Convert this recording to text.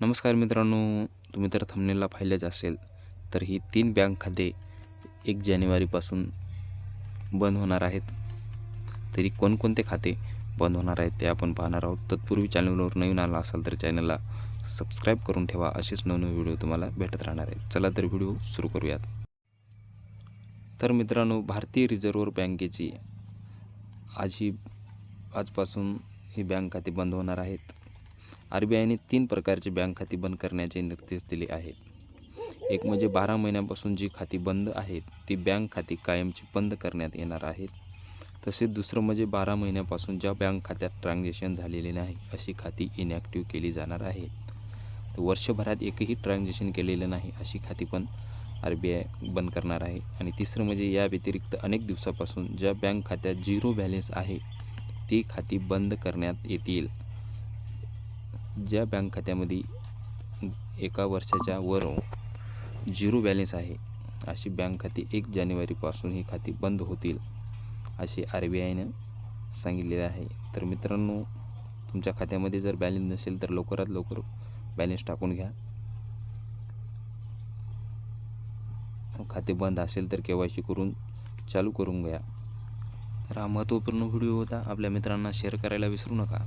नमस्कार मित्रांनो तुम्ही तर थंबनेलला पाहिलेच असेल तर ही तीन बँक खाते एक जानेवारीपासून बंद होणार आहेत. तरी कोणकोणते खाते बंद होणार आहेत ते आपण पाहणार आहोत. तत्पूर्वी चॅनलवर नवीन आला असाल तर चॅनलला सबस्क्राईब करून ठेवा. असेच नवनवे व्हिडिओ तुम्हाला भेटत राहणार आहेत. चला तर व्हिडिओ सुरू करूयात. तर मित्रांनो भारतीय रिझर्व्ह बँकेची आज ही आजपासून ही बँक खाते बंद होणार आहेत. आर बी आयने तीन प्रकारचे बँक खाती बंद करण्याचे निर्देश दिले आहेत. एक म्हणजे बारा महिन्यापासून जी खाती बंद आहेत ती बँक खाती कायमची बंद करण्यात येणार आहेत. तसेच दुसरं म्हणजे बारा महिन्यापासून ज्या बँक खात्यात ट्रान्झॅक्शन झालेले नाही अशी खाती इनॅक्टिव्ह केली जाणार आहे. तर वर्षभरात एकही ट्रान्झॅक्शन केलेलं नाही अशी खाती पण आर बी आय बंद करणार आहे. आणि तिसरं म्हणजे या व्यतिरिक्त अनेक दिवसापासून ज्या बँक खात्यात झिरो बॅलेन्स आहे ती खाती बंद करण्यात येतील. ज्या बँक खात्यामध्ये एका वर्षाच्या वर झिरो बॅलेन्स आहे अशी बँक खाती एक जानेवारीपासून ही खाती बंद होतील असे आर बी आयनं सांगितलेले आहे. तर मित्रांनो तुमच्या खात्यामध्ये जर बॅलेन्स नसेल तर लवकरात लवकर बॅलेन्स टाकून घ्या. खाते बंद असेल तर के वाय सी करून चालू करून घ्या. तर हा महत्त्वपूर्ण व्हिडिओ होता. आपल्या मित्रांना शेअर करायला विसरू नका.